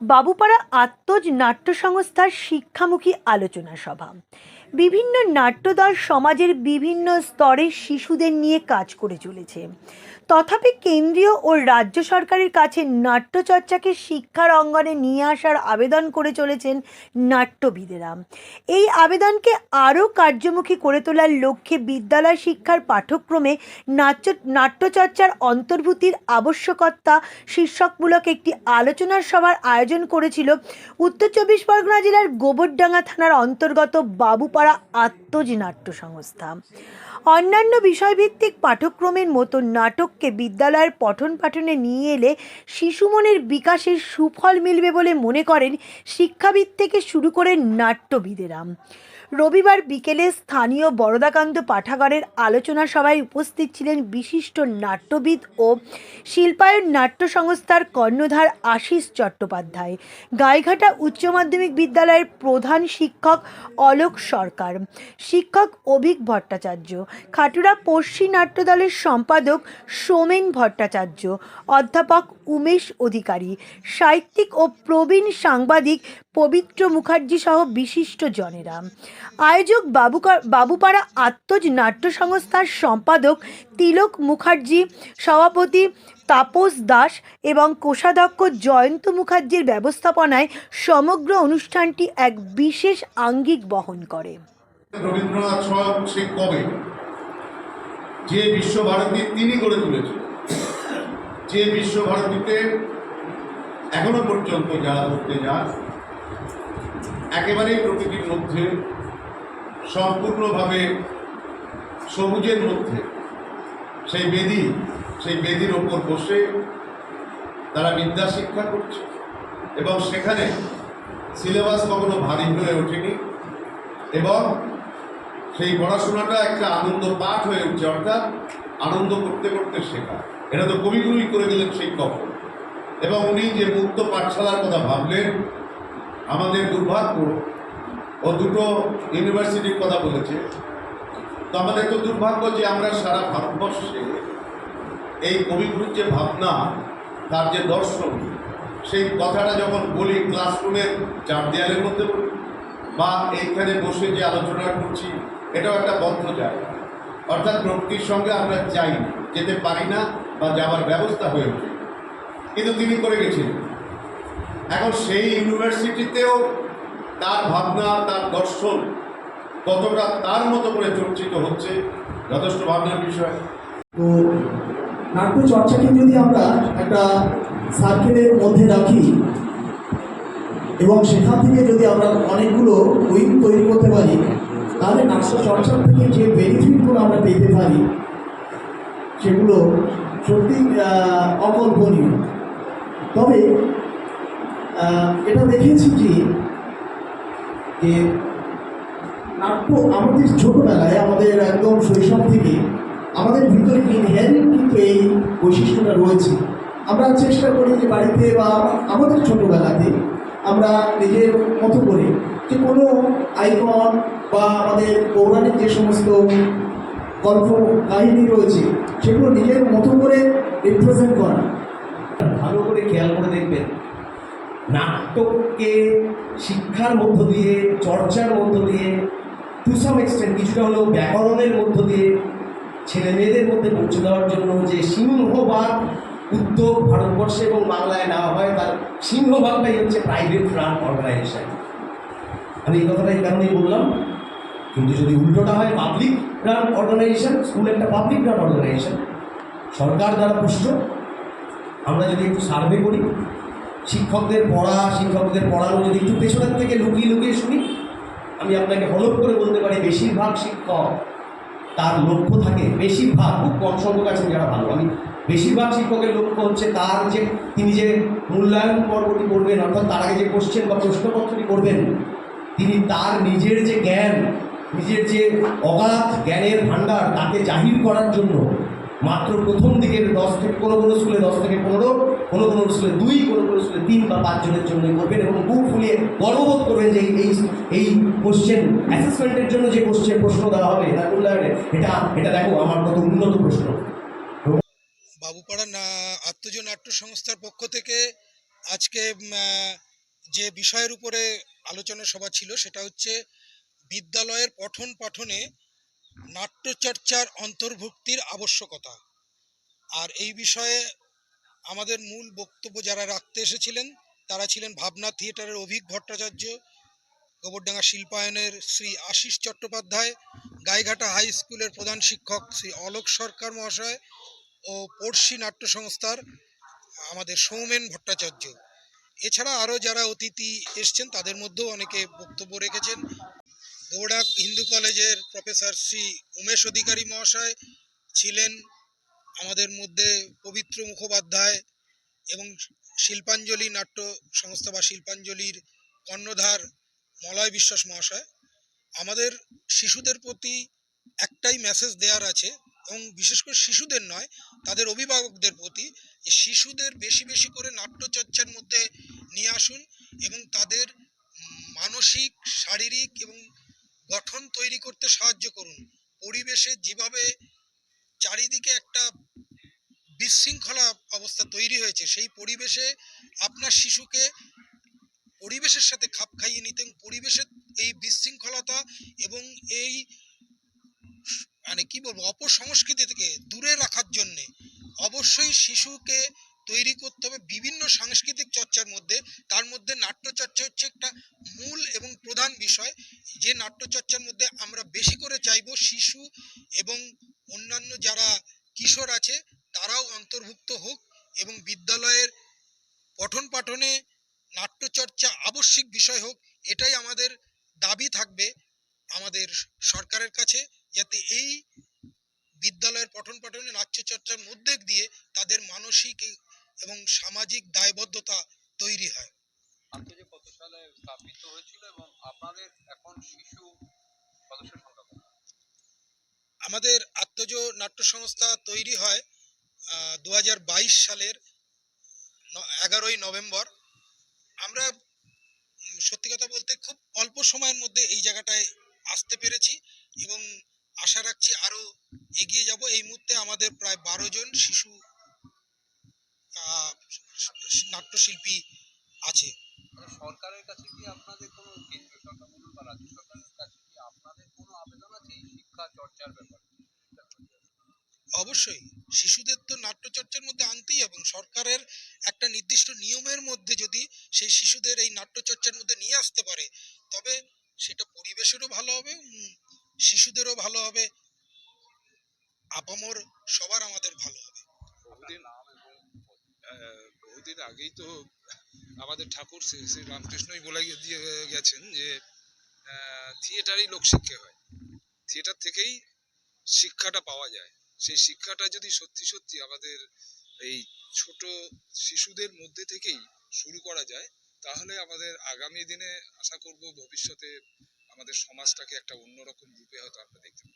বাবুপাড়া আত্মজ নাট্য সংস্থার শিক্ষামুখী আলোচনা সভা। বিভিন্ন নাট্যদল সমাজের বিভিন্ন স্তরের শিশুদের নিয়ে কাজ করে চলেছে। তথাপি কেন্দ্রীয় ও রাজ্য সরকারের কাছে নাট্যচর্চাকে শিক্ষার অঙ্গনে নিয়ে আসার আবেদন করে চলেছেন নাট্যবিদেরা। এই আবেদনকে আরও কার্যমুখী করে তোলার লক্ষ্যে বিদ্যালয় শিক্ষার পাঠ্যক্রমে নাট্য, নাট্যচর্চার অন্তর্ভূতির আবশ্যকতা শীর্ষকমূলক একটি আলোচনার সভার আয়োজন করেছিল উত্তর চব্বিশ পরগনা জেলার গোবরডাঙ্গা থানার অন্তর্গত বাবুপাড়া আত্মজ নাট্য সংস্থা। অন্যান্য বিষয়ভিত্তিক পাঠ্যক্রমের মতো নাটককে বিদ্যালয়ের পঠন পাঠনে নিয়ে এলে শিশু মনের বিকাশের সুফল মিলবে বলে মনে করেন শিক্ষাবিদ থেকে শুরু করে নাট্যবিদেরা। রবিবার বিকেলে স্থানীয় বরদাকান্ত পাঠাগারের আলোচনা সভায় উপস্থিত ছিলেন বিশিষ্ট নাট্যবিদ ও শিল্পায়ন নাট্য সংস্থার কর্ণধার আশিস চট্টোপাধ্যায়। গাইঘাটা উচ্চ মাধ্যমিক বিদ্যালয়ের প্রধান শিক্ষক অলোক সরকার, শিক্ষক অভিক ভট্টাচার্য, খাটুরা পশ্চিম নাট্যদলের সম্পাদক সোমেন ভট্টাচার্য, অধ্যাপক উমেশ অধিকারী, সাহিত্যিক ও প্রবীণ সাংবাদিক পবিত্র মুখার্জি সহ বিশিষ্ট জনেরা। আয়োজক বাবুকা, বাবুপাড়া আত্মজ নাট্য সংস্থার সম্পাদক তিলক মুখার্জি, সভাপতি তাপস দাস এবং কোষাধ্যক্ষ জয়ন্ত মুখার্জির ব্যবস্থাপনায় সমগ্র অনুষ্ঠানটি এক বিশেষ আঙ্গিক বহন করে। রবীন্দ্রনাথ সে কবে? যে বিশ্বভারতী তিনি গড়ে তুলেছেন, যে বিশ্বভারতীতে এখনও পর্যন্ত যারা ঘুরতে যান, একেবারেই প্রকৃতির মধ্যে, সম্পূর্ণভাবে সবুজের মধ্যে, সেই বেদি, সেই বেদির ওপর বসে তারা বিদ্যা শিক্ষা করছে। এবং সেখানে সিলেবাস কখনো ভারী হয়ে ওঠেনি। এবং সেই পড়াশোনাটা একটা আনন্দ পাঠ হয়ে উঠছে, অর্থাৎ আনন্দ করতে করতে শেখা। এটা তো কবিগুরুই করে গেলেন শিক্ষক। এবং উনি যে মুক্ত পাঠশালার কথা ভাবলেন, আমাদের দুর্ভাগ্য, ও দুটো ইউনিভার্সিটির কথা বলেছে। তো আমাদের তো দুর্ভাগ্য যে আমরা সারা ভারতবর্ষে এই কবিগুরুর যে ভাবনা, তার যে দর্শন, সেই কথাটা যখন বলি ক্লাসরুমের চার দেয়ালের মধ্যে, বা এইখানে বসে যে আলোচনা করছি এটাও একটা বদ্ধ জায়গা অর্থাৎ প্রকৃতির সঙ্গে আমরা চাই যেতে পারি না বা যাওয়ার ব্যবস্থা হয়ে ওঠে। কিন্তু তিনি করে গেছিলেন এখন সেই ইউনিভার্সিটিতেও তার ভাবনা, তার দর্শন কতটা তার মতো করে চর্চিত হচ্ছে, যথেষ্ট ভাবনার বিষয়। তো নাট্য চর্চাকে যদি আমরা একটা সার্কেলের মধ্যে রাখি, এবং সেখান থেকে যদি আমরা অনেকগুলো উইং তৈরি করতে পারি তাহলে নাট্য চর্চার থেকে যে বেনিফিটগুলো আমরা পেতে পারি, সেগুলো সত্যি অকল্পনীয়। তবে এটা দেখেছি যে যে নাট্য আমাদের ছোটোবেলায়, আমাদের একদম শৈশব থেকে আমাদের ভিতরে ইনহেরিট কিন্তু এই বৈশিষ্ট্যটা রয়েছে। আমরা চেষ্টা করি যে বাড়িতে বা আমাদের ছোটোবেলাতে আমরা নিজের মতো করে যে কোনো আইকন বা আমাদের পৌরাণিক যে সমস্ত গল্প কাহিনী রয়েছে, সেগুলো নিজের মতো করে রিপ্রেজেন্ট করা। ভালো করে খেয়াল করে দেখবেন, নাটককে শিক্ষার মধ্য দিয়ে, চর্চার মধ্য দিয়ে টু সাম এক্সটেন্ট কিছুটা হলেও ব্যাকরণের মধ্য দিয়ে ছেলে মেয়েদের মধ্যে পৌঁছে দেওয়ার জন্য যে সিংহভাগ উদ্যোগ ভারতবর্ষে এবং বাংলায় নেওয়া হয়, তার সিংহভাগটাই হচ্ছে প্রাইভেট রান অর্গানাইজেশন আমি এই কথাটা এই কারণেই বললাম কিন্তু যদি উল্টোটা হয় পাবলিক রান অর্গানাইজেশন স্কুল একটা পাবলিক রান অর্গানাইজেশন সরকার দ্বারা পুষ্ট আমরা যদি একটু সার্ভে করি, শিক্ষকদের পড়া, শিক্ষকদের পড়ানো যদি একটু পেছনের থেকে লুকিয়ে লুকিয়ে শুনি, আমি আপনাকে হলপ করে বলতে পারি, বেশিরভাগ শিক্ষক তার লক্ষ্য থাকে, বেশিরভাগ, খুব কম সংখ্যক আছেন যারা ভালো। আমি বেশিরভাগ শিক্ষকের লক্ষ্য হচ্ছে তার যে, তিনি যে মূল্যায়ন পর্বটি করবেন অর্থাৎ তার আগে যে কোশ্চেন বা প্রশ্নপত্রটি করবেন তিনি তার নিজের যে জ্ঞান নিজের যে অগাধ জ্ঞানের ভাণ্ডার তাকে জাহির করার জন্য মাত্র প্রথম দিকের দশ থেকে কোনো কোনো স্কুলে দশ থেকে পনেরো কোনো কোনো স্কুলে দুই কোনো কোনো স্কুলে তিন বা পাঁচজনের জন্যই করবেন এবং বুক ফুলিয়ে গর্ববোধ করবেন যে এই এই কোশ্চেন অ্যাসেসমেন্টের জন্য যে কোশ্চেন প্রশ্ন দেওয়া হবে তার মূল্যায়নে এটা এটা দেখো আমার কত উন্নত প্রশ্ন। বাবুপাড়া না আত্মজ নাট্য সংস্থার পক্ষ থেকে আজকে যে বিষয়ের উপরে আলোচনা সভা ছিল সেটা হচ্ছে বিদ্যালয়ের পঠন পাঠনে নাট্যচর্চার অন্তর্ভুক্তির আবশ্যকতা। আর এই বিষয়ে আমাদের মূল বক্তব্য যারা রাখতে এসেছিলেন, তারা ছিলেন ভাবনা থিয়েটারের অভিক ভট্টাচার্য, গোবরডাঙ্গা শিল্পায়নের শ্রী আশিস চট্টোপাধ্যায়, গাইঘাটা হাই স্কুলের প্রধান শিক্ষক শ্রী অলোক সরকার মহাশয় ও পড়শি নাট্য সংস্থার আমাদের সৌমেন ভট্টাচার্য। এছাড়া আরও যারা অতিথি এসছেন, তাদের মধ্যেও অনেকে বক্তব্য রেখেছেন। গোবড়া হিন্দু কলেজের প্রফেসর শ্রী উমেশ অধিকারী মহাশয় ছিলেন আমাদের মধ্যে পবিত্র মুখোপাধ্যায় এবং শিল্পাঞ্জলি নাট্য সংস্থা বা শিল্পাঞ্জলির কর্ণধার মলয় বিশ্বাস মহাশয়। আমাদের শিশুদের প্রতি একটাই মেসেজ দেওয়ার আছে এবং বিশেষ করে শিশুদের নয়, তাদের অভিভাবকদের প্রতি শিশুদের বেশি বেশি করে নাট্যচর্চার মধ্যে নিয়ে আসুন এবং তাদের মানসিক, শারীরিক এবং গঠন তৈরি করতে সাহায্য করুন। পরিবেশে যেভাবে চারিদিকে একটা বিশৃঙ্খলা অবস্থা তৈরি হয়েছে, সেই পরিবেশে আপনার শিশুকে পরিবেশের সাথে খাপ খাইয়ে নিতে পরিবেশের এই বিশৃঙ্খলতা এবং এই মানে কি বলব, অপসংস্কৃতি থেকে দূরে রাখার জন্যে অবশ্যই শিশুকে তৈরি করতে হবে বিভিন্ন সাংস্কৃতিক চর্চার মধ্যে। তার মধ্যে নাট্যচর্চা হচ্ছে একটা মূল এবং প্রধান বিষয়। যে নাট্যচর্চার মধ্যে আমরা বেশি করে চাইব শিশু এবং অন্যান্য যারা কিশোর আছে, তারাও অন্তর্ভুক্ত হোক এবং বিদ্যালয়ের পঠন পাঠনে নাট্যচর্চা আবশ্যিক বিষয় হোক, এটাই আমাদের দাবি থাকবে আমাদের সরকারের কাছে, যাতে এই বিদ্যালয়ের পঠন পাঠনে নাট্যচর্চার মধ্যে দিয়ে তাদের মানসিক এবং সামাজিক দায়বদ্ধতা তৈরি হয়। স্থাপিত হয়েছিল এবং আপনাদের এখন শিশু সদস্য সংখ্যা আমাদের আত্মজ নাট্য সংস্থা তৈরি হয় দু হাজার বাইশ সালের এগারোই নভেম্বর। আমরা সত্যি কথা বলতে খুব অল্প সময়ের মধ্যে এই জায়গাটায় আসতে পেরেছি এবং আশা রাখছি আরও এগিয়ে যাব। এই মুহূর্তে আমাদের প্রায় বারো জন শিশু নাট্যশিল্পী আছে। সরকারের কাছে কি আপনাদের কোনো কেন্দ্রীয় সরকার বলুন বা রাজ্য সরকারের কাছে কি আপনাদের কোনো আবেদন আছে এই শিক্ষা চর্চার ব্যাপারে? অবশ্যই। শিশুদের তো নাট্যচর্চার মধ্যে আনতেই এবং সরকারের একটা নির্দিষ্ট নিয়মের মধ্যে যদি সেই শিশুদের এই নাট্যচর্চার মধ্যে নিয়ে আসতে পারে তবে সেটা পরিবেশেরও ভালো হবে শিশুদেরও ভালো হবে। আপামর সবার আমাদের ভালো হবে। বহুদিন আগেই তো আমাদের ঠাকুর শ্রী রামকৃষ্ণই বলে দিয়ে গেছেন যে থিয়েটারই লোকশিক্ষা হয়। থিয়েটার থেকেই শিক্ষাটা পাওয়া যায়। সেই শিক্ষাটা যদি সত্যি সত্যি আমাদের এই ছোট শিশুদের মধ্যে থেকেই শুরু করা যায়, তাহলে আমাদের আগামী দিনে আশা করব ভবিষ্যতে আমাদের সমাজটাকে একটা অন্যরকম রূপে হয়তো আমরা দেখতে পাবো।